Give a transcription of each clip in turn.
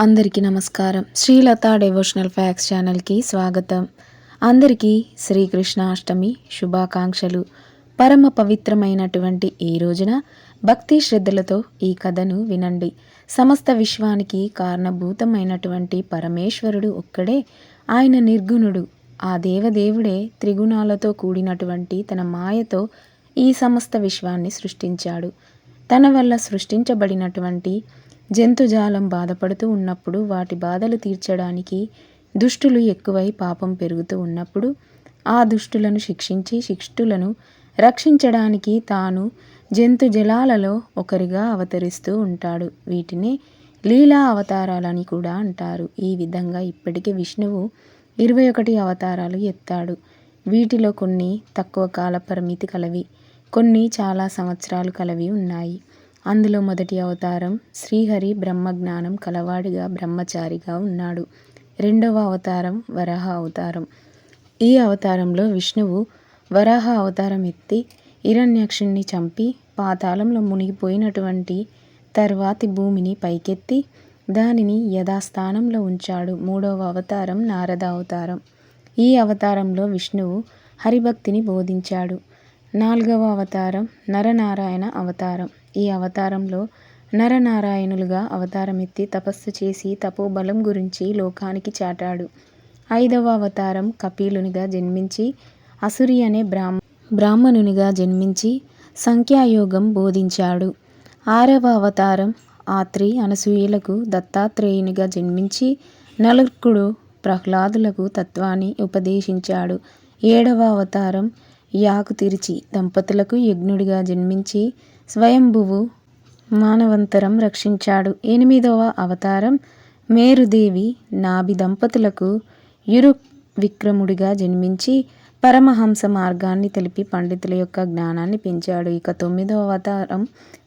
అందరికీ నమస్కారం. Srilatha devotional fax ఛానల్కి స్వాగతం. అందరికీ శ్రీకృష్ణాష్టమి శుభాకాంక్షలు. పరమ పవిత్రమైనటువంటి ఈ రోజున భక్తి శ్రద్ధలతో ఈ కథను వినండి. సమస్త విశ్వానికి కారణభూతమైనటువంటి పరమేశ్వరుడు ఒక్కడే ఆయన నిర్గుణుడు. ఆ దేవదేవుడే త్రిగుణాలతో కూడినటువంటి తన మాయతో ఈ సమస్త విశ్వాన్ని సృష్టించాడు. తన వల్ల సృష్టించబడినటువంటి జంతుజాలం బాధపడుతూ ఉన్నప్పుడు వాటి బాధలు తీర్చడానికి దుష్టులు ఎక్కువై పాపం పెరుగుతూ ఉన్నప్పుడు ఆ దుష్టులను శిక్షించి శిష్టులను రక్షించడానికి తాను జంతు జలాలలో ఒకరిగా అవతరిస్తూ ఉంటాడు. వీటిని లీలా అవతారాలని కూడా అంటారు. ఈ విధంగా ఇప్పటికే విష్ణువు ఇరవై ఒకటి అవతారాలు ఎత్తాడు. వీటిలో కొన్ని తక్కువ కాల పరిమితి కలవి కొన్ని చాలా సంవత్సరాలు కలవి ఉన్నాయి. అందులో మొదటి అవతారం శ్రీహరి బ్రహ్మజ్ఞానం కలవాడిగా బ్రహ్మచారిగా ఉన్నాడు. రెండవ అవతారం వరాహ అవతారం. ఈ అవతారంలో విష్ణువు వరాహ అవతారం ఎత్తి హిరణ్యక్షుణ్ణి చంపి పాతాళంలో మునిగిపోయినటువంటి తర్వాతి భూమిని పైకెత్తి దానిని యథాస్థానంలో ఉంచాడు. మూడవ అవతారం నారద అవతారం. ఈ అవతారంలో విష్ణువు హరిభక్తిని బోధించాడు. నాలుగవ అవతారం నరనారాయణ అవతారం. ఈ అవతారంలో నరనారాయణులుగా అవతారమెత్తి తపస్సు చేసి తపోబలం గురించి లోకానికి చాటాడు. ఐదవ అవతారం కపిలునిగా జన్మించి అసురి అనే బ్రాహ్మ బ్రాహ్మణునిగా జన్మించి సంఖ్యాయోగం బోధించాడు. ఆరవ అవతారం ఆత్రి అనసూయలకు దత్తాత్రేయునిగా జన్మించి నలుకుడు ప్రహ్లాదులకు తత్వాన్ని ఉపదేశించాడు. ఏడవ అవతారం యాకు తిరిచి దంపతులకు యజ్ఞుడిగా జన్మించి స్వయంభువు మానవంతరం రక్షించాడు. ఎనిమిదవ అవతారం మేరుదేవి నాభి దంపతులకు యురు విక్రముడిగా జన్మించి పరమహంస మార్గాన్ని తెలిపి పండితుల యొక్క జ్ఞానాన్ని పెంచాడు. ఇక తొమ్మిదవ అవతారం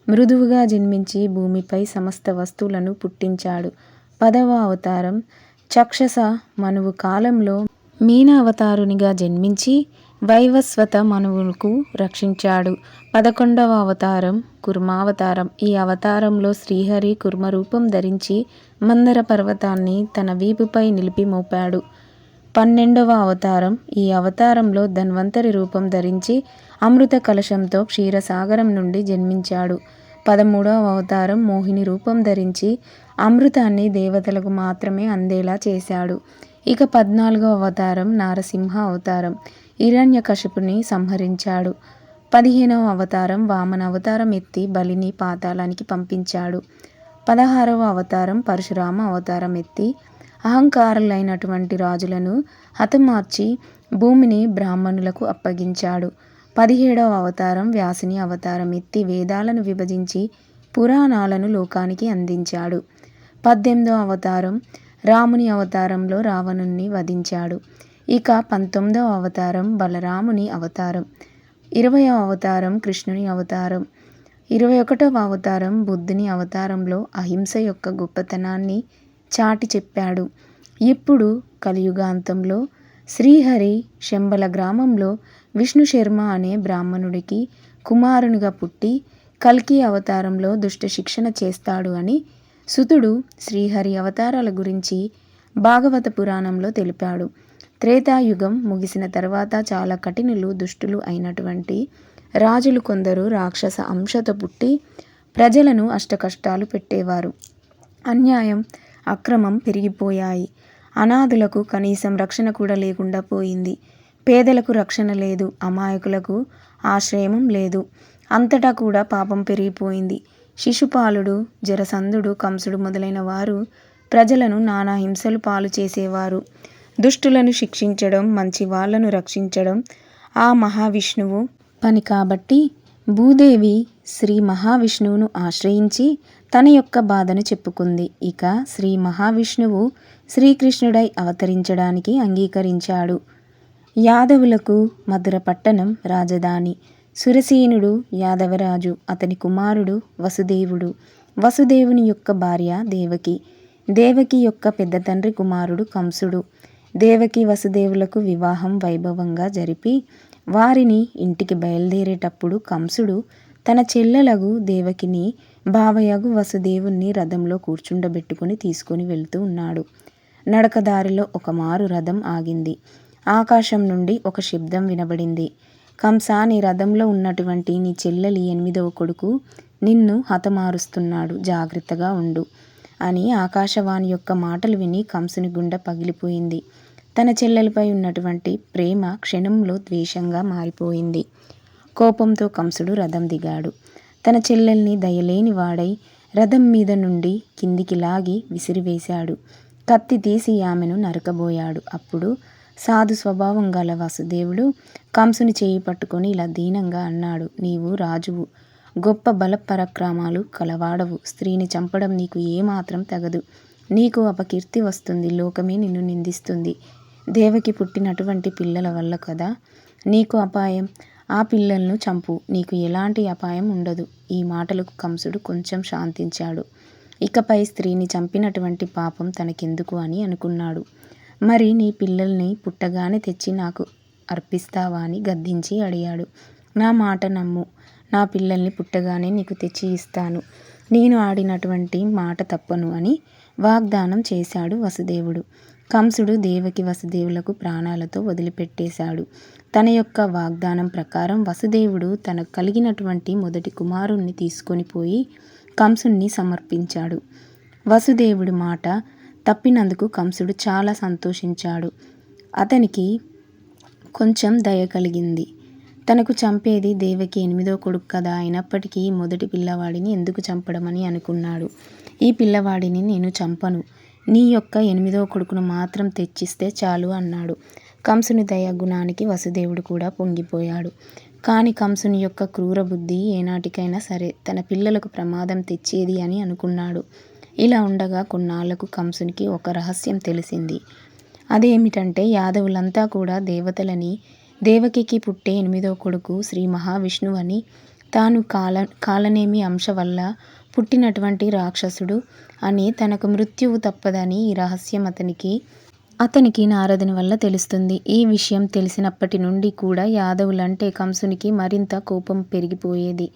మృదువుగా జన్మించి భూమిపై సమస్త వస్తువులను పుట్టించాడు. పదవ అవతారం చక్షస మనువు కాలంలో మీన అవతారునిగా జన్మించి వైవస్వత మనువులకు రక్షించాడు. పదకొండవ అవతారం కుర్మావతారం. ఈ అవతారంలో శ్రీహరి కుర్మ రూపం ధరించి మందర పర్వతాన్ని తన వీపుపై నిలిపి మోపాడు. పన్నెండవ అవతారం. ఈ అవతారంలో ధన్వంతరి రూపం ధరించి అమృత కలశంతో క్షీరసాగరం నుండి జన్మించాడు. పదమూడవ అవతారం. మోహిని రూపం ధరించి అమృతాన్ని దేవతలకు మాత్రమే అందేలా చేశాడు. ఇక పద్నాలుగవ అవతారం. నారసింహ అవతారం. హిరణ్యకశపుని సంహరించాడు. పదిహేనవ అవతారం వామన అవతారం ఎత్తి బలిని పాతాళానికి పంపించాడు. పదహారవ అవతారం పరశురామ అవతారం ఎత్తి అహంకారులైనటువంటి రాజులను హతమార్చి భూమిని బ్రాహ్మణులకు అప్పగించాడు. పదిహేడవ అవతారం వ్యాసిని అవతారం ఎత్తి వేదాలను విభజించి పురాణాలను లోకానికి అందించాడు. పద్దెనిమిదవ అవతారం రాముని అవతారంలో రావణుణ్ణి వధించాడు. ఇక పంతొమ్మిదవ అవతారం బలరాముని అవతారం ఇరవయవ అవతారం కృష్ణుని అవతారం ఇరవై ఒకటవ అవతారం బుద్ధుని అవతారంలో అహింస యొక్క గొప్పతనాన్ని చాటి చెప్పాడు. ఇప్పుడు కలియుగాంతంలో శ్రీహరి శంబల గ్రామంలో విష్ణు శర్మ అనే బ్రాహ్మణుడికి కుమారునిగా పుట్టి కల్కి అవతారంలో దుష్ట శిక్షణ చేస్తాడు అని సుతుడు శ్రీహరి అవతారాల గురించి భాగవత పురాణంలో తెలిపాడు. త్రేతాయుగం ముగిసిన తర్వాత చాలా కఠినులు దుష్టులు అయినటువంటి రాజులు కొందరు రాక్షస అంశతో పుట్టి ప్రజలను అష్టకష్టాలు పెట్టేవారు. అన్యాయం అక్రమం పెరిగిపోయాయి. అనాథులకు కనీసం రక్షణ కూడా లేకుండా పోయింది. పేదలకు రక్షణ లేదు అమాయకులకు ఆశ్రయం లేదు. అంతటా కూడా పాపం పెరిగిపోయింది. శిశుపాలుడు జరసంధుడు కంసుడు మొదలైన వారు ప్రజలను నానా హింసలు పాలు చేసేవారు. దుష్టులను శిక్షించడం మంచి వాళ్ళను రక్షించడం ఆ మహావిష్ణువు పని కాబట్టి భూదేవి శ్రీ మహావిష్ణువును ఆశ్రయించి తన యొక్క బాధను చెప్పుకుంది. ఇక శ్రీ మహావిష్ణువు శ్రీకృష్ణుడై అవతరించడానికి అంగీకరించాడు. యాదవులకు మధుర పట్టణం రాజధాని. సురసేనుడు యాదవరాజు అతని కుమారుడు వసుదేవుడు. వసుదేవుని యొక్క భార్య దేవకి. దేవకి యొక్క పెద్ద తండ్రి కుమారుడు కంసుడు. దేవకి వసుదేవులకు వివాహం వైభవంగా జరిపి వారిని ఇంటికి బయలుదేరేటప్పుడు కంసుడు తన చెల్లెలగు దేవకిని బావయగు వసుదేవుణ్ణి రథంలో కూర్చుండబెట్టుకుని తీసుకుని వెళ్తూ ఉన్నాడు. నడకదారిలో ఒక మారు రథం ఆగింది. ఆకాశం నుండి ఒక శబ్దం వినబడింది. కంస నీ రథంలో ఉన్నటువంటి నీ చెల్లెలి ఎనిమిదవ కొడుకు నిన్ను హతమారుస్తున్నాడు జాగ్రత్తగా ఉండు అని ఆకాశవాణి యొక్క మాటలు విని కంసుని గుండె పగిలిపోయింది. తన చెల్లెలపై ఉన్నటువంటి ప్రేమ క్షణంలో ద్వేషంగా మారిపోయింది. కోపంతో కంసుడు రథం దిగాడు. తన చెల్లెల్ని దయలేని వాడై రథం మీద నుండి కిందికి లాగి విసిరివేశాడు. కత్తి తీసి ఆమెను నరకబోయాడు. అప్పుడు సాధు స్వభావం గల వసుదేవుడు కంసుని చేయి పట్టుకొని ఇలా దీనంగా అన్నాడు. నీవు రాజువు. గొప్ప బలపరాక్రమాలు కలవాడవు. స్త్రీని చంపడం నీకు ఏమాత్రం తగదు. నీకు అపకీర్తి వస్తుంది. లోకమే నిన్ను నిందిస్తుంది. దేవకి పుట్టినటువంటి పిల్లల వల్ల కదా నీకు అపాయం. ఆ పిల్లలను చంపు. నీకు ఎలాంటి అపాయం ఉండదు. ఈ మాటలకు కంసుడు కొంచెం శాంతించాడు. ఇకపై స్త్రీని చంపినటువంటి పాపం తనకెందుకు అని అనుకున్నాడు. మరి నీ పిల్లల్ని పుట్టగానే తెచ్చి నాకు అర్పిస్తావా అని గద్దించి అడిగాడు. నా మాట నమ్ము. నా పిల్లల్ని పుట్టగానే నీకు తెచ్చి ఇస్తాను. నేను ఆడినటువంటి మాట తప్పను అని వాగ్దానం చేశాడు వసుదేవుడు. కంసుడు దేవకి వసుదేవులకు ప్రాణాలతో వదిలిపెట్టేశాడు. తన యొక్క వాగ్దానం ప్రకారం వసుదేవుడు తనకు కలిగినటువంటి మొదటి కుమారుణ్ణి తీసుకొని పోయి కంసుణ్ణి సమర్పించాడు. వసుదేవుడి మాట తప్పినందుకు కంసుడు చాలా సంతోషించాడు. అతనికి కొంచెం దయ కలిగింది. తనకు చంపేది దేవకి ఎనిమిదో కొడుకు కదా అయినప్పటికీ మొదటి పిల్లవాడిని ఎందుకు చంపడమని అనుకున్నాడు. ఈ పిల్లవాడిని నేను చంపను. నీ యొక్క ఎనిమిదో కొడుకును మాత్రం తెచ్చిస్తే చాలు అన్నాడు. కంసుని దయ గుణానికి వసుదేవుడు కూడా పొంగిపోయాడు. కానీ కంసుని యొక్క క్రూర బుద్ధి ఏనాటికైనా సరే తన పిల్లలకు ప్రమాదం తెచ్చేది అని అనుకున్నాడు. ఇలా ఉండగా కొన్నాళ్ళకు కంసునికి ఒక రహస్యం తెలిసింది. అదేమిటంటే యాదవులంతా కూడా దేవతలని దేవకికి పుట్టే ఎనిమిదో కొడుకు శ్రీ మహావిష్ణువని అని తాను కాల కాలనేమి అంశ వల్ల పుట్టినటువంటి రాక్షసుడు అని తనకు మృత్యువు తప్పదని ఈ రహస్యం అతనికి అతనికి నారదుని వల్ల తెలుస్తుంది. ఈ విషయం తెలిసినప్పటి నుండి కూడా యాదవులంటే కంసునికి మరింత కోపం పెరిగిపోయేది.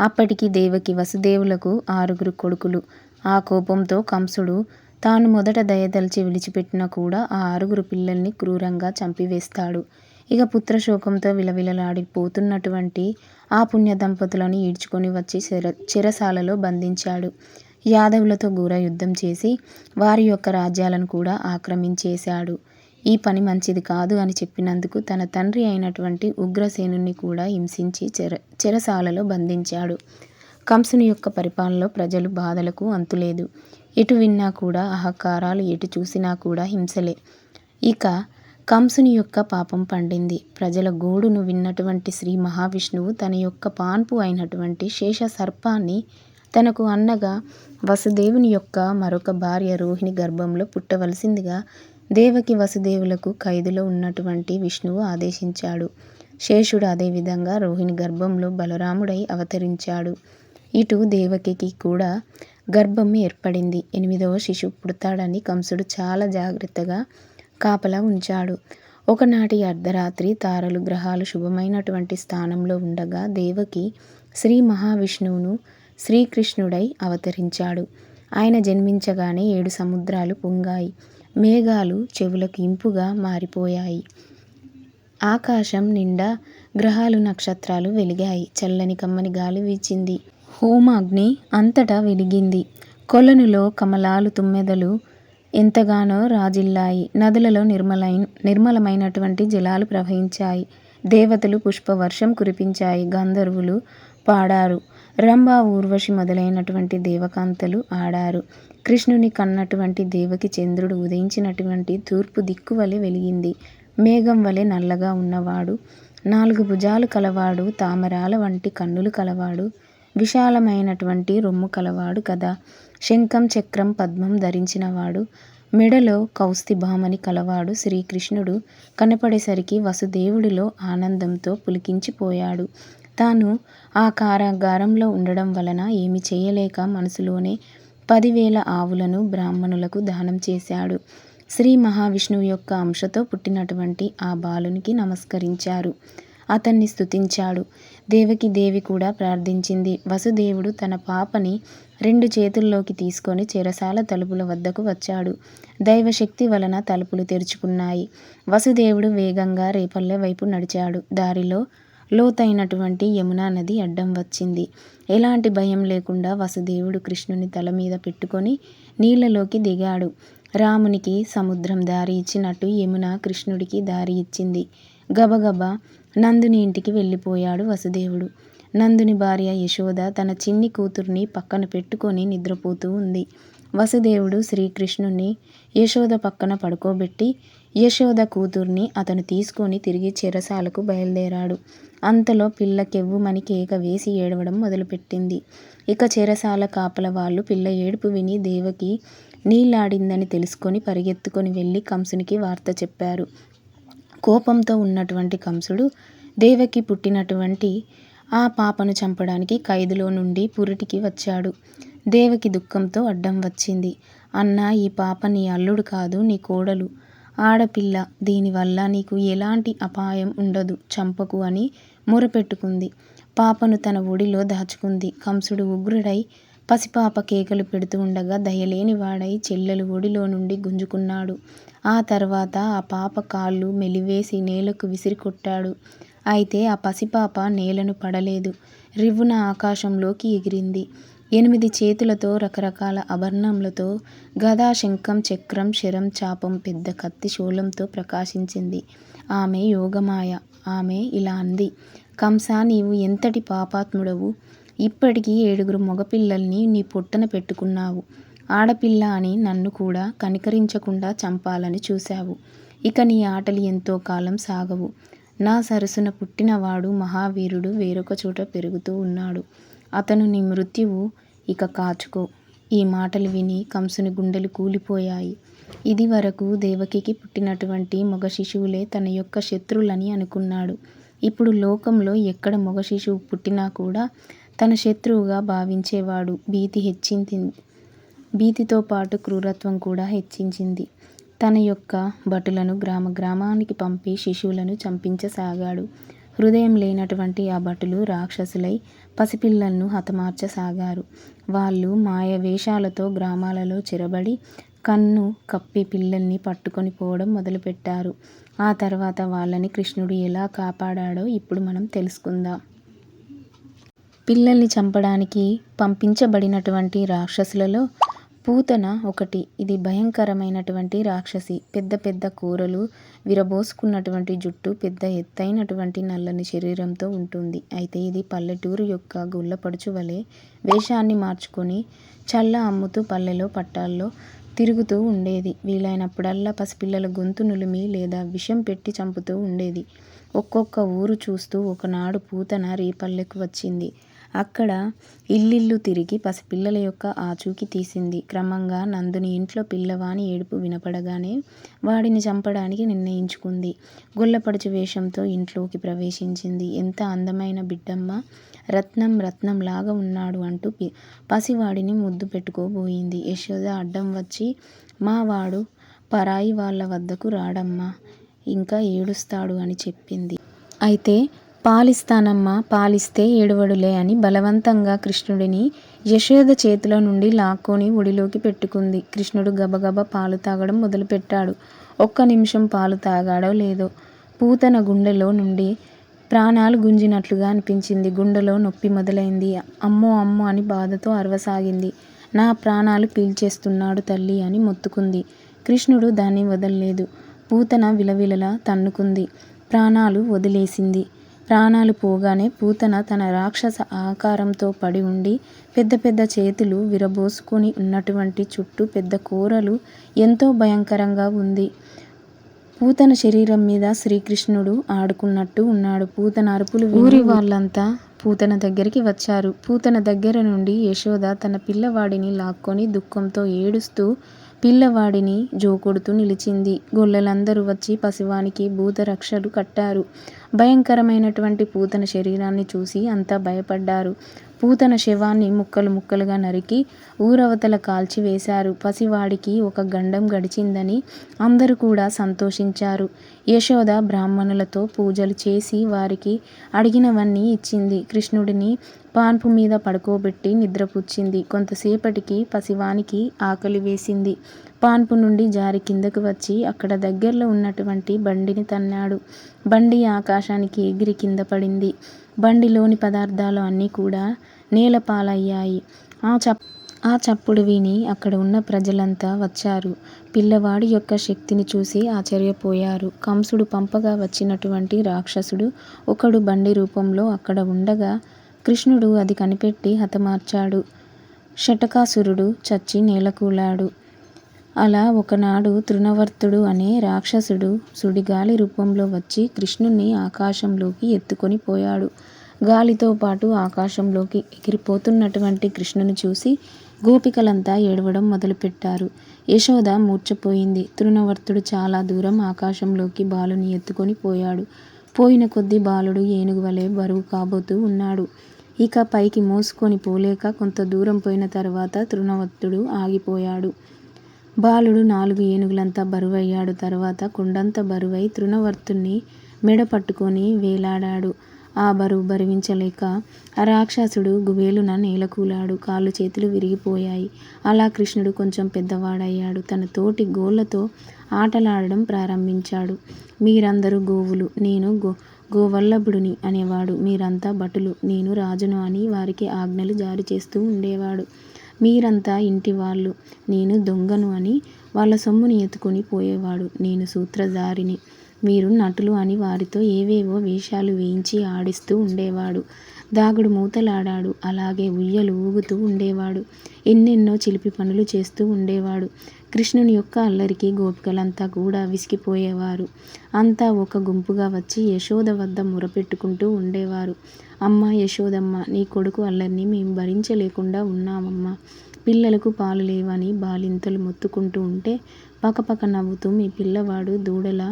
అప్పటికి దేవకి వసుదేవులకు ఆరుగురు కొడుకులు. ఆ కోపంతో కంసుడు తాను మొదట దయదలిచి విడిచిపెట్టినా కూడా ఆ ఆరుగురు పిల్లల్ని క్రూరంగా చంపివేస్తాడు. ఇక పుత్రశోకంతో విలవిలలాడిపోతున్నటువంటి ఆ పుణ్య దంపతులను ఈడ్చుకొని వచ్చి చెర చెరసాలలో బంధించాడు. యాదవులతో ఘోర యుద్ధం చేసి వారి యొక్క రాజ్యాలను కూడా ఆక్రమించేశాడు. ఈ పని మంచిది కాదు అని చెప్పినందుకు తన తండ్రి అయినటువంటి ఉగ్రసేనుని కూడా హింసించి చెర చెరసాలలో బంధించాడు. కంసుని యొక్క పరిపాలనలో ప్రజలు బాధలకు అంతులేదు. ఎటు విన్నా కూడా అహకారాలు ఎటు చూసినా కూడా హింసలే. ఇక కంసుని యొక్క పాపం పండింది. ప్రజల గోడును విన్నటువంటి శ్రీ మహావిష్ణువు తన యొక్క పాన్పు అయినటువంటి శేష సర్పాన్ని తనకు అన్నగా వసుదేవుని యొక్క మరొక భార్య రోహిణి గర్భంలో పుట్టవలసిందిగా దేవకి వసుదేవులకు ఖైదులో ఉన్నటువంటి విష్ణువు ఆదేశించాడు. శేషుడు అదేవిధంగా రోహిణి గర్భంలో బలరాముడై అవతరించాడు. ఇటు దేవకికి కూడా గర్భం ఏర్పడింది. ఎనిమిదవ శిశువు పుడతాడని కంసుడు చాలా జాగ్రత్తగా కాపలా ఉంచాడు. ఒకనాటి అర్ధరాత్రి తారలు గ్రహాలు శుభమైనటువంటి స్థానంలో ఉండగా దేవకి శ్రీ మహావిష్ణువును శ్రీకృష్ణుడై అవతరించాడు. ఆయన జన్మించగానే ఏడు సముద్రాలు పొంగాయి. మేఘాలు చెవులకు ఇంపుగా మారిపోయాయి. ఆకాశం నిండా గ్రహాలు నక్షత్రాలు వెలిగాయి. చల్లని కమ్మని గాలి వీచింది. హోమాగ్ని అంతటా వెలిగింది. కొలనులో కమలాలు తుమ్మెదలు ఎంతగానో రాజిల్లాయి. నదులలో నిర్మలై నిర్మలమైనటువంటి జలాలు ప్రవహించాయి. దేవతలు పుష్పవర్షం కురిపించాయి. గంధర్వులు పాడారు. రంభ ఊర్వశి మొదలైనటువంటి దేవకాంతలు ఆడారు. కృష్ణుని కన్నటువంటి దేవకి చంద్రుడు ఉదయించినటువంటి తూర్పు దిక్కు వలె వెలిగింది. మేఘం వలె నల్లగా ఉన్నవాడు. నాలుగు భుజాలు కలవాడు. తామరాల వంటి కన్నులు కలవాడు. విశాలమైనటువంటి రొమ్ము కలవాడు కదా. శంఖం చక్రం పద్మం ధరించినవాడు. మెడలో కౌస్తిభామని కలవాడు. శ్రీకృష్ణుడు కనపడేసరికి వసుదేవుడిలో ఆనందంతో పులికించిపోయాడు. తాను ఆ కారాగారంలో ఉండడం వలన ఏమి చేయలేక మనసులోనే పదివేల ఆవులను బ్రాహ్మణులకు దానం చేశాడు. శ్రీ మహావిష్ణువు యొక్క అంశతో పుట్టినటువంటి ఆ బాలునికి నమస్కరించారు. అతన్ని స్తుతించాడు. దేవకి దేవి కూడా ప్రార్థించింది. వసుదేవుడు తన పాపని రెండు చేతుల్లోకి తీసుకొని చెరసాల తలుపుల వద్దకు వచ్చాడు. దైవశక్తి వలన తలుపులు తెరుచుకున్నాయి. వసుదేవుడు వేగంగా రేపల్లె వైపు నడిచాడు. దారిలో లోతైనటువంటి యమునా నది అడ్డం వచ్చింది. ఎలాంటి భయం లేకుండా వసుదేవుడు కృష్ణుని తల మీద పెట్టుకొని నీళ్ళలోకి దిగాడు. రామునికి సముద్రం దారి ఇచ్చినట్టు యమున కృష్ణుడికి దారి ఇచ్చింది. గబగబా నందుని ఇంటికి వెళ్ళిపోయాడు వసుదేవుడు. నందుని భార్య యశోద తన చిన్ని కూతుర్ని పక్కన పెట్టుకొని నిద్రపోతూ ఉంది. వసుదేవుడు శ్రీకృష్ణుణ్ణి యశోద పక్కన పడుకోబెట్టి యశోద కూతుర్ని అతను తీసుకొని తిరిగి చెరసాలకు బయలుదేరాడు. అంతలో పిల్ల కెవ్వుమని కేక వేసి ఏడవడం మొదలుపెట్టింది. ఇక చెరసాల కాపల వాళ్ళు పిల్ల ఏడుపు విని దేవకి నీళ్ళాడిందని తెలుసుకొని పరిగెత్తుకొని వెళ్ళి కంసునికి వార్త చెప్పారు. కోపంతో ఉన్నటువంటి కంసుడు దేవకి పుట్టినటువంటి ఆ పాపను చంపడానికి ఖైదులో నుండి పురిటికి వచ్చాడు. దేవకి దుఃఖంతో అడ్డం వచ్చింది. అన్నా ఈ పాప నీ అల్లుడు కాదు నీ కోడలు. ఆడపిల్ల దీనివల్ల నీకు ఎలాంటి అపాయం ఉండదు చంపకు అని మొరపెట్టుకుంది. పాపను తన ఒడిలో దాచుకుంది. కంసుడు ఉగ్రుడై పసిపాప కేకలు పెడుతూ ఉండగా దయలేని వాడై చెల్లెలు ఒడిలో నుండి గుంజుకున్నాడు. ఆ తర్వాత ఆ పాప కాళ్ళు మెలివేసి నేలకు విసిరికొట్టాడు అయితే ఆ పసిపాప నేలను పడలేదు. రివ్వున ఆకాశంలోకి ఎగిరింది. ఎనిమిది చేతులతో రకరకాల ఆభరణములతో గదా శంఖం చక్రం శరం చాపం పెద్ద కత్తి శూలంతో ప్రకాశించింది. ఆమె యోగమాయ. ఆమె ఇలా అంది. కంస నీవు ఎంతటి పాపాత్ముడవు? ఇప్పటికీ ఏడుగురు మగపిల్లల్ని నీ పొట్టన పెట్టుకున్నావు. ఆడపిల్ల అని నన్ను కూడా కనికరించకుండా చంపాలని చూశావు. ఇక నీ ఆటలు ఎంతో కాలం సాగవు. నా సరసున పుట్టినవాడు మహావీరుడు వేరొక చోట పెరుగుతూ ఉన్నాడు. అతను నీ మృత్యువు ఇక కాచుకో. ఈ మాటలు విని కంసుని గుండెలు కూలిపోయాయి. ఇది వరకు దేవకికి పుట్టినటువంటి మగ శిశువులే తన యొక్క శత్రువులని అనుకున్నాడు. ఇప్పుడు లోకంలో ఎక్కడ మగ శిశువు పుట్టినా కూడా తన శత్రువుగా భావించేవాడు భీతి హెచ్చింది. భీతితో పాటు క్రూరత్వం కూడా హెచ్చించింది. తన యొక్క భటులను గ్రామ గ్రామానికి పంపి శిశువులను చంపించసాగాడు. హృదయం లేనటువంటి ఆ భటులు రాక్షసులై పసిపిల్లలను హతమార్చసాగారు. వాళ్ళు మాయ వేషాలతో గ్రామాలలో చెరబడి కన్ను కప్పి పిల్లల్ని పట్టుకొని పోవడం మొదలుపెట్టారు. ఆ తర్వాత వాళ్ళని కృష్ణుడు ఎలా కాపాడాడో ఇప్పుడు మనం తెలుసుకుందాం. పిల్లల్ని చంపడానికి పంపించబడినటువంటి రాక్షసులలో పూతన ఒకటి. ఇది భయంకరమైనటువంటి రాక్షసి. పెద్ద పెద్ద కూరలు విరబోసుకున్నటువంటి జుట్టు పెద్ద ఎత్తైనటువంటి నల్లని శరీరంతో ఉంటుంది. అయితే ఇది పల్లెటూరు యొక్క గుళ్ళపడుచు వలె వేషాన్ని మార్చుకొని చల్ల అమ్ముతూ పల్లెలో పట్టాల్లో తిరుగుతూ ఉండేది. వీలైనప్పుడల్లా పసిపిల్లల గొంతు నులిమి లేదా విషం పెట్టి చంపుతూ ఉండేది. ఒక్కొక్క ఊరు చూస్తూ ఒకనాడు పూతన రేపల్లెకు వచ్చింది. అక్కడ ఇల్లిల్లు తిరిగి పసిపిల్లల యొక్క ఆచూకీ తీసింది. క్రమంగా నందుని ఇంట్లో పిల్లవాని ఏడుపు వినపడగానే వాడిని చంపడానికి నిర్ణయించుకుంది. గొల్లపడుచు వేషంతో ఇంట్లోకి ప్రవేశించింది. ఎంత అందమైన బిడ్డమ్మ! రత్నం రత్నం లాగా ఉన్నాడు అంటూ పసివాడిని ముద్దు పెట్టుకోబోయింది. యశోద అడ్డం వచ్చి మా వాడు పరాయి వాళ్ళ వద్దకు రాడమ్మా! ఇంకా ఏడుస్తాడు అని చెప్పింది. అయితే పాలిస్తానమ్మా పాలిస్తే ఏడవడులే అని బలవంతంగా కృష్ణుడిని యశోద చేతిలో నుండి లాక్కొని ఒడిలోకి పెట్టుకుంది. కృష్ణుడు గబగబ పాలు తాగడం మొదలుపెట్టాడు. ఒక్క నిమిషం పాలు తాగాడో లేదో? పూతన గుండెలో నుండి ప్రాణాలు గుంజినట్లుగా అనిపించింది. గుండెలో నొప్పి మొదలైంది. అమ్మో అమ్మో అని బాధతో అరవసాగింది. నా ప్రాణాలు పీల్చేస్తున్నాడు తల్లి అని మొత్తుకుంది. కృష్ణుడు దాన్ని వదల్లేదు. పూతన విలవిలలా తన్నుకుంది. ప్రాణాలు వదిలేసింది. ప్రాణాలు పోగానే పూతన తన రాక్షస ఆకారంతో పడి ఉండి పెద్ద పెద్ద చేతులు విరబోసుకొని ఉన్నటువంటి చుట్టూ పెద్ద కూరలు ఎంతో భయంకరంగా ఉంది. పూతన శరీరం మీద శ్రీకృష్ణుడు ఆడుకున్నట్టు ఉన్నాడు. పూతన అరుపులు ఊరి వాళ్ళంతా పూతన దగ్గరికి వచ్చారు. పూతన దగ్గర నుండి యశోద తన పిల్లవాడిని లాక్కొని దుఃఖంతో ఏడుస్తూ పిల్లవాడిని జోకొడుతూ నిలిచింది. గొల్లలందరూ వచ్చి పసివానికి భూతరక్షలు కట్టారు. భయంకరమైనటువంటి పూతన శరీరాన్ని చూసి అంతా భయపడ్డారు. పూతన శవాన్ని ముక్కలు ముక్కలుగా నరికి ఊరవతల కాల్చివేశారు పసివాడికి ఒక గండం గడిచిందని అందరూ కూడా సంతోషించారు. యశోద బ్రాహ్మణులతో పూజలు చేసి వారికి అడిగినవన్నీ ఇచ్చింది. కృష్ణుడిని పాన్పు మీద పడుకోబెట్టి నిద్రపుచ్చింది. కొంతసేపటికి పసివానికి ఆకలి వేసింది. పాన్పు నుండి జారి కిందకు వచ్చి అక్కడ దగ్గరలో ఉన్నటువంటి బండిని తన్నాడు. బండి ఆకాశానికి ఎగిరి కింద పడింది. బండిలోని పదార్థాలు అన్నీ కూడా నేల పాలయ్యాయి. ఆ చప్ ఆ చప్పుడు విని అక్కడ ఉన్న ప్రజలంతా వచ్చారు. పిల్లవాడి యొక్క శక్తిని చూసి ఆశ్చర్యపోయారు. కంసుడు పంపగా వచ్చినటువంటి రాక్షసుడు ఒకడు బండి రూపంలో అక్కడ ఉండగా కృష్ణుడు అది కనిపెట్టి హతమార్చాడు. షటకాసురుడు చచ్చి నేలకూలాడు. అలా ఒకనాడు తృణవర్తుడు అనే రాక్షసుడు సుడిగాలి రూపంలో వచ్చి కృష్ణుణ్ణి ఆకాశంలోకి ఎత్తుకొని పోయాడు. గాలితో పాటు ఆకాశంలోకి ఎగిరిపోతున్నటువంటి కృష్ణుని చూసి గోపికలంతా ఏడవడం మొదలుపెట్టారు. యశోద మూర్చపోయింది తృణవర్తుడు చాలా దూరం ఆకాశంలోకి బాలుని ఎత్తుకొని పోయాడు. పోయిన కొద్దీ బాలుడు ఏనుగు వలె బరువు కాబోతూ ఉన్నాడు. ఇక పైకి మోసుకొని పోలేక కొంత దూరం పోయిన తర్వాత తృణవర్తుడు ఆగిపోయాడు. బాలుడు నాలుగు ఏనుగులంతా బరువయ్యాడు. తర్వాత కొండంత బరువై తృణవర్తుణ్ణి మెడ పట్టుకొని వేలాడాడు. ఆ బరువు భరించలేక ఆ రాక్షసుడు గుబేలున నేలకూలాడు కాళ్ళు చేతులు విరిగిపోయాయి. అలా కృష్ణుడు కొంచెం పెద్దవాడయ్యాడు. తన తోటి గోళ్ళతో ఆటలాడడం ప్రారంభించాడు. మీరందరూ గోవులు. నేను గో గోవల్లభుడిని అనేవాడు. మీరంతా భటులు. నేను రాజును అని వారికి ఆజ్ఞలు జారీ చేస్తూ ఉండేవాడు. మీరంతా ఇంటి వాళ్ళు నేను దొంగను అని వాళ్ళ సొమ్ముని ఎత్తుకొని పోయేవాడు. నేను సూత్రధారిని. మీరు నటులు అని వారితో ఏవేవో వేషాలు వేయించి ఆడిస్తూ ఉండేవాడు. దాగుడు మూతలాడాడు. అలాగే ఉయ్యలు ఊగుతూ ఉండేవాడు. ఎన్నెన్నో చిలిపి పనులు చేస్తూ ఉండేవాడు. కృష్ణుని యొక్క అల్లరికి గోపికలంతా కూడా విసిగిపోయేవారు. అంతా ఒక గుంపుగా వచ్చి యశోద వద్ద మురపెట్టుకుంటూ ఉండేవారు. అమ్మ యశోదమ్మ నీ కొడుకు అల్లరిని మేము భరించలేకుండా ఉన్నామమ్మా. పిల్లలకు పాలు లేవని బాలింతలు మొత్తుకుంటూ ఉంటే పకపక నవ్వుతూ మీ పిల్లవాడు దూడల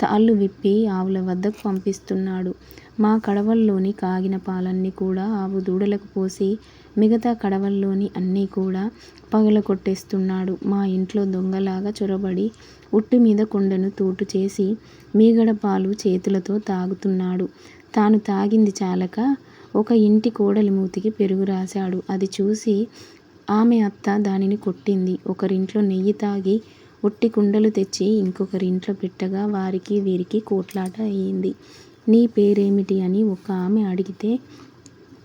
తాళ్ళు విప్పి ఆవుల వద్దకు పంపిస్తున్నాడు. మా కడవల్లోని కాగిన పాలన్నీ కూడా ఆవు దూడలకు పోసి మిగతా కడవల్లోని అన్నీ కూడా పగల కొట్టేస్తున్నాడు. మా ఇంట్లో దొంగలాగా చొరబడి ఉట్టు మీద కొండను తూటు చేసి మీగడ పాలు చేతులతో తాగుతున్నాడు. తాను తాగింది చాలక ఒక ఇంటి కోడలి మూతికి పెరుగు రాశాడు. అది చూసి ఆమె అత్త దానిని కొట్టింది. ఒకరింట్లో నెయ్యి తాగి ఒట్టి కుండలు తెచ్చి ఇంకొకరింట్లో పెట్టగా వారికి వీరికి కోట్లాట అయ్యింది నీ పేరేమిటి అని ఒక ఆమె అడిగితే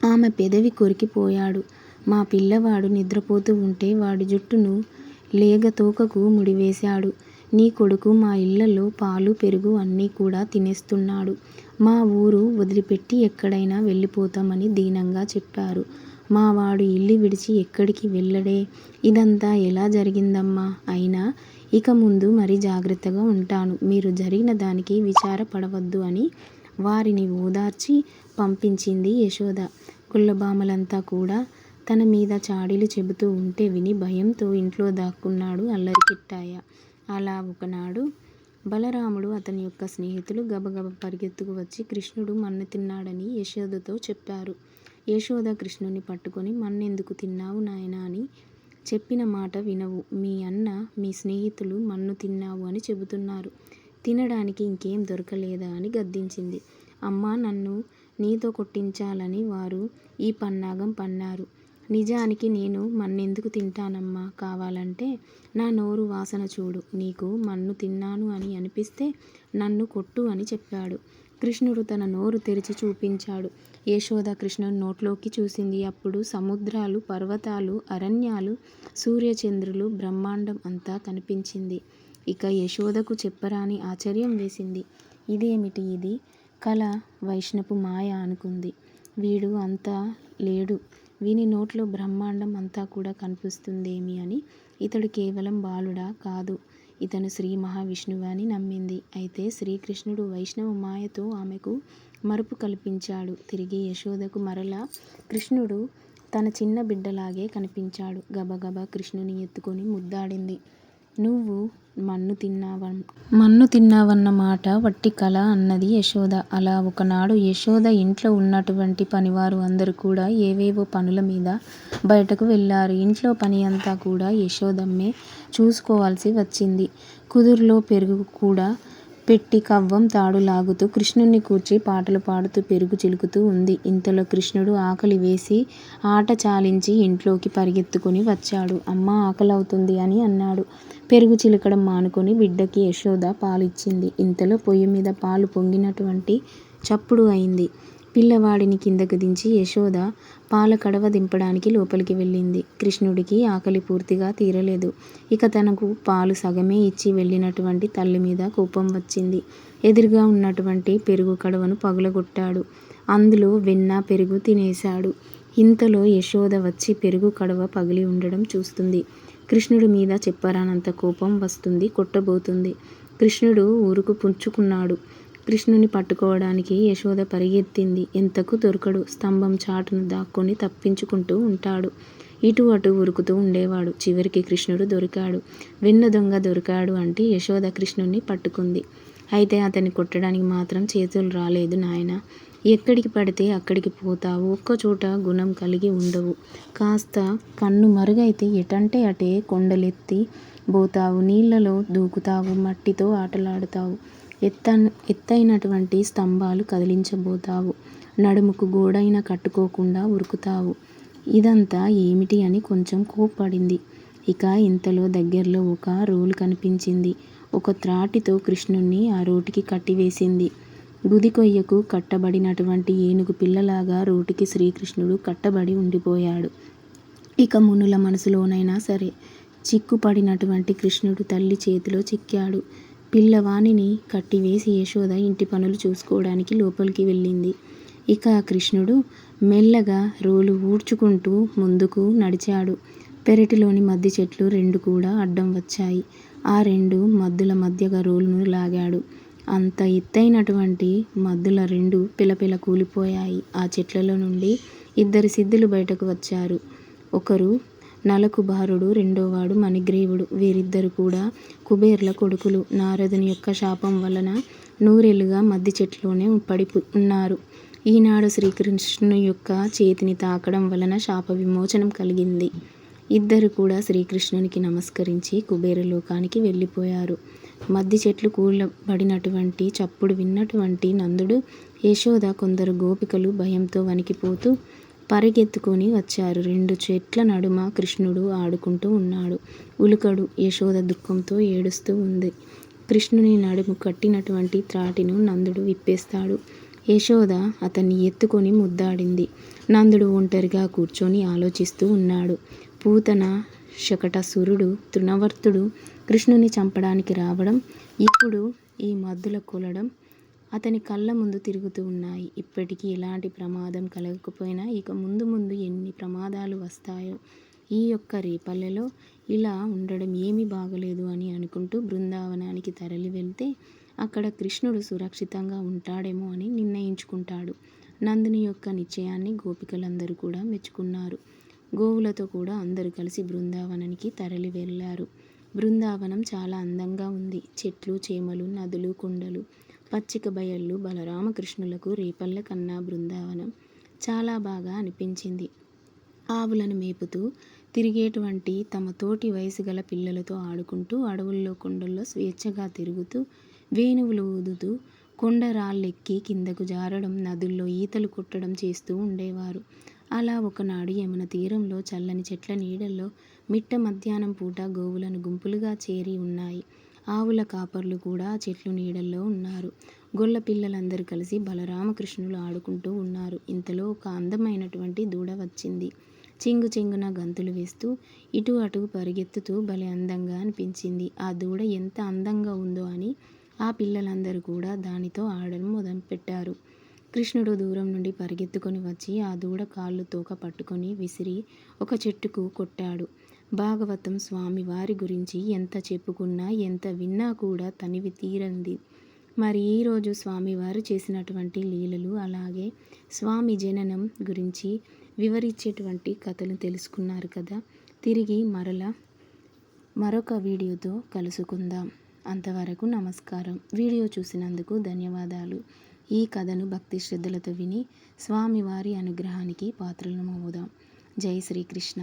ఆమె పెదవి కొరికిపోయాడు మా పిల్లవాడు నిద్రపోతూ ఉంటే వాడి జుట్టును లేగ తోకకు ముడివేశాడు. నీ కొడుకు మా ఇళ్ళలో పాలు పెరుగు అన్నీ కూడా తినేస్తున్నాడు. మా ఊరు వదిలిపెట్టి ఎక్కడైనా వెళ్ళిపోతామని దీనంగా చెప్పారు. మా వాడు ఇల్లు విడిచి ఎక్కడికి వెళ్ళడే? ఇదంతా ఎలా జరిగిందమ్మా? అయినా ఇక ముందు మరి జాగ్రత్తగా ఉంటాను. మీరు జరిగిన దానికి విచారపడవద్దు అని వారిని ఓదార్చి పంపించింది యశోద. కుళ్ళబామలంతా కూడా తన మీద చాడీలు చెబుతూ ఉంటే విని భయంతో ఇంట్లో దాక్కున్నాడు అల్లరికిట్టాయ. అలా ఒకనాడు బలరాముడు అతని యొక్క స్నేహితులు గబగబ పరిగెత్తుకు వచ్చి కృష్ణుడు మన్ను తిన్నాడని యశోదతో చెప్పారు. యశోద కృష్ణుని పట్టుకొని మన్నెందుకు తిన్నావు నాయనా అని చెప్పిన మాట వినవు. మీ అన్న మీ స్నేహితులు మన్ను తిన్నావు అని చెబుతున్నారు. తినడానికి ఇంకేం దొరకలేదా అని గద్దించింది. అమ్మ నన్ను నీతో కొట్టించాలని వారు ఈ పన్నాగం పన్నారు. నిజానికి నేను మన్నెందుకు తింటానమ్మా కావాలంటే నా నోరు వాసన చూడు. నీకు మన్ను తిన్నాను అని అనిపిస్తే నన్ను కొట్టు అని చెప్పాడు. కృష్ణుడు తన నోరు తెరిచి చూపించాడు. యశోద కృష్ణుని నోట్లోకి చూసింది. అప్పుడు సముద్రాలు పర్వతాలు అరణ్యాలు సూర్యచంద్రులు బ్రహ్మాండం అంతా కనిపించింది. ఇక యశోదకు చెప్పరాని ఆశ్చర్యం వేసింది. ఇదేమిటి ఇది? కళ వైష్ణపు మాయ అనుకుంది. వీడు అంతా లేడు. వీని నోట్లో బ్రహ్మాండం అంతా కూడా కనిపిస్తుందేమి అని. ఇతడు కేవలం బాలుడా కాదు. ఇతను శ్రీ మహావిష్ణువు అని నమ్మింది. అయితే శ్రీకృష్ణుడు వైష్ణవ మాయతో ఆమెకు మరుపు కల్పించాడు. తిరిగి యశోదకు మరలా కృష్ణుడు తన చిన్న బిడ్డలాగే కనిపించాడు. గబగబా కృష్ణుని ఎత్తుకొని ముద్దాడింది. నువ్వు మన్ను తిన్నావ మన్ను తిన్నావన్న మాట వట్టి కళ అన్నది యశోద. అలా ఒకనాడు యశోద ఇంట్లో ఉన్నటువంటి పనివారు అందరూ కూడా ఏవేవో పనుల మీద బయటకు వెళ్ళారు. ఇంట్లో పని అంతా కూడా యశోదమ్మే చూసుకోవాల్సి వచ్చింది. కుదురులో పెరుగు కూడా పెట్టి కవ్వం తాడు లాగుతూ కృష్ణుణ్ణి కూర్చి పాటలు పాడుతూ పెరుగు చిలుకుతూ ఉంది. ఇంతలో కృష్ణుడు ఆకలి వేసి ఆట చాలించి ఇంట్లోకి పరిగెత్తుకుని వచ్చాడు. అమ్మా ఆకలవుతుంది అని అన్నాడు. పెరుగు చిలకడం మానుకొని బిడ్డకి యశోద పాలిచ్చింది. ఇంతలో పొయ్యి మీద పాలు పొంగినటువంటి చప్పుడు అయింది. పిల్లవాడిని కిందకు దించి యశోద పాల కడవ దింపడానికి లోపలికి వెళ్ళింది. కృష్ణుడికి ఆకలి పూర్తిగా తీరలేదు. ఇక తనకు పాలు సగమే ఇచ్చి వెళ్ళినటువంటి తల్లి మీద కోపం వచ్చింది. ఎదురుగా ఉన్నటువంటి పెరుగు కడవను పగులగొట్టాడు. అందులో వెన్న, పెరుగు తినేశాడు. ఇంతలో యశోద వచ్చి పెరుగు కడవ పగిలి ఉండడం చూస్తుంది. కృష్ణుడి మీద చెప్పరానంత కోపం వస్తుంది. కొట్టబోతుంది. కృష్ణుడు ఊరుకు పుంచుకున్నాడు కృష్ణుని పట్టుకోవడానికి యశోద పరిగెత్తింది. ఎంతకు దొరకడు. స్తంభం చాటును దాక్కుని తప్పించుకుంటూ ఉంటాడు. ఇటు అటు ఉరుకుతూ ఉండేవాడు. చివరికి కృష్ణుడు దొరికాడు. వెన్న దొంగ దొరికాడు అంటే యశోద కృష్ణుణ్ణి పట్టుకుంది. అయితే అతన్ని కొట్టడానికి మాత్రం చేతులు రాలేదు నాయన ఎక్కడికి పడితే అక్కడికి పోతావు. ఒక్కచోట గుణం కలిగి ఉండవు. కాస్త కన్ను మరుగైతే ఎటంటే అటే కొండలెత్తి పోతావు నీళ్ళలో దూకుతావు. మట్టితో ఆటలాడతావు. ఎత్తయినటువంటి స్తంభాలు కదిలించబోతావు. నడుముకు గోడైనా కట్టుకోకుండా ఉరుకుతావు. ఇదంతా ఏమిటి అని కొంచెం కోప్పడింది. ఇక ఇంతలో దగ్గరలో ఒక రోలు కనిపించింది. ఒక త్రాటితో కృష్ణుణ్ణి ఆ రోటికి కట్టివేసింది. గుదికొయ్యకు కట్టబడినటువంటి ఏనుగు పిల్లలాగా రోటికి శ్రీకృష్ణుడు కట్టబడి ఉండిపోయాడు. ఇక మునుల మనసులోనైనా సరే చిక్కుపడినటువంటి కృష్ణుడు తల్లి చేతిలో చిక్కాడు. పిల్లవానిని కట్టివేసి యశోద ఇంటి పనులు చూసుకోవడానికి లోపలికి వెళ్ళింది. ఇక కృష్ణుడు మెల్లగా రోలు ఊడ్చుకుంటూ ముందుకు నడిచాడు. పెరటిలోని మద్ది చెట్లు రెండు కూడా అడ్డం వచ్చాయి. ఆ రెండు మద్దుల మధ్యగా రోలును లాగాడు. అంత ఎత్తయినటువంటి మద్దుల రెండు పెళపెళ కూలిపోయాయి. ఆ చెట్లలో నుండి ఇద్దరు సిద్ధులు బయటకు వచ్చారు. ఒకరు నలకుబారుడు రెండోవాడు మణిగ్రీవుడు. వీరిద్దరూ కూడా కుబేరుల కొడుకులు. నారదుని యొక్క శాపం వలన నూరెలుగా మద్ది చెట్లోనే పడి ఉన్నారు. ఈనాడు శ్రీకృష్ణుని యొక్క చేతిని తాకడం వలన శాప విమోచనం కలిగింది. ఇద్దరూ కూడా శ్రీకృష్ణునికి నమస్కరించి కుబేరలోకానికి వెళ్ళిపోయారు. మద్ది చెట్లు కూలబడినటువంటి చప్పుడు విన్నటువంటి నందుడు, యశోద, కొందరు గోపికలు భయంతో వణికిపోతూ పరిగెత్తుకొని వచ్చారు. రెండు చెట్ల నడుమ కృష్ణుడు ఆడుకుంటూ ఉన్నాడు. ఉలుకడు. యశోద దుఃఖంతో ఏడుస్తూ ఉంది. కృష్ణుని నడుము కట్టినటువంటి త్రాటిను నందుడు విప్పేస్తాడు. యశోద అతన్ని ఎత్తుకొని ముద్దాడింది. నందుడు ఒంటరిగా కూర్చొని ఆలోచిస్తూ ఉన్నాడు. పూతన శకటసురుడు తృణవర్తుడు కృష్ణుని చంపడానికి రావడం, ఇప్పుడు ఈ మద్దుల కొలడం అతని కళ్ళ ముందు తిరుగుతూ ఉన్నాయి. ఇప్పటికీ ఎలాంటి ప్రమాదం కలగకపోయినా ఇక ముందు ముందు ఎన్ని ప్రమాదాలు వస్తాయో! ఈ యొక్క రేపల్లెలో ఇలా ఉండడం ఏమీ బాగాలేదు అని అనుకుంటూ బృందావనానికి తరలి వెళ్తే అక్కడ కృష్ణుడు సురక్షితంగా ఉంటాడేమో అని నిర్ణయించుకుంటాడు. నందిని యొక్క నిశ్చయాన్ని గోపికలందరూ కూడా మెచ్చుకున్నారు. గోవులతో కూడా అందరూ కలిసి బృందావనానికి తరలి వెళ్ళారు. బృందావనం చాలా అందంగా ఉంది. చెట్లు, చేమలు, నదులు, కొండలు, పచ్చిక బయళ్ళు బలరామకృష్ణులకు రేపల్ల కన్నా బృందావనం చాలా బాగా అనిపించింది. ఆవులను మేపుతూ తిరిగేటువంటి తమ తోటి వయసు గల పిల్లలతో ఆడుకుంటూ అడవుల్లో కొండల్లో స్వేచ్ఛగా తిరుగుతూ వేణువులు ఊదుతూ కొండరాళ్ళెక్కి కిందకు జారడం, నదుల్లో ఈతలు కొట్టడం చేస్తూ ఉండేవారు. అలా ఒకనాడు యమున తీరంలో చల్లని చెట్ల నీడల్లో మిట్ట మధ్యాహ్నం పూట గోవులను గుంపులుగా చేరి ఉన్నాయి. ఆవుల కాపర్లు కూడా చెట్లు నీడల్లో ఉన్నారు. గొల్ల పిల్లలందరూ కలిసి బలరామకృష్ణులు ఆడుకుంటూ ఉన్నారు. ఇంతలో ఒక అందమైనటువంటి దూడ వచ్చింది. చెంగు చెంగున గంతులు వేస్తూ ఇటు అటు పరిగెత్తుతూ భలే అందంగా అనిపించింది. ఆ దూడ ఎంత అందంగా ఉందో అని ఆ పిల్లలందరూ కూడా దానితో ఆడడం మొదలుపెట్టారు. కృష్ణుడు దూరం నుండి పరిగెత్తుకొని వచ్చి ఆ దూడ కాళ్ళు తోక పట్టుకొని విసిరి ఒక చెట్టుకు కొట్టాడు. భాగవతం స్వామి వారి గురించి ఎంత చెప్పుకున్నా, ఎంత విన్నా కూడా తనివి తీరంది. మరి ఈరోజు స్వామివారు చేసినటువంటి లీలలు, అలాగే స్వామి జననం గురించి వివరించేటువంటి కథలు తెలుసుకున్నారు కదా! తిరిగి మరల మరొక వీడియోతో కలుసుకుందాం. అంతవరకు నమస్కారం. వీడియో చూసినందుకు ధన్యవాదాలు. ఈ కథను భక్తి శ్రద్ధలతో విని స్వామివారి అనుగ్రహానికి పాత్రలమవుదాం. జై శ్రీకృష్ణ.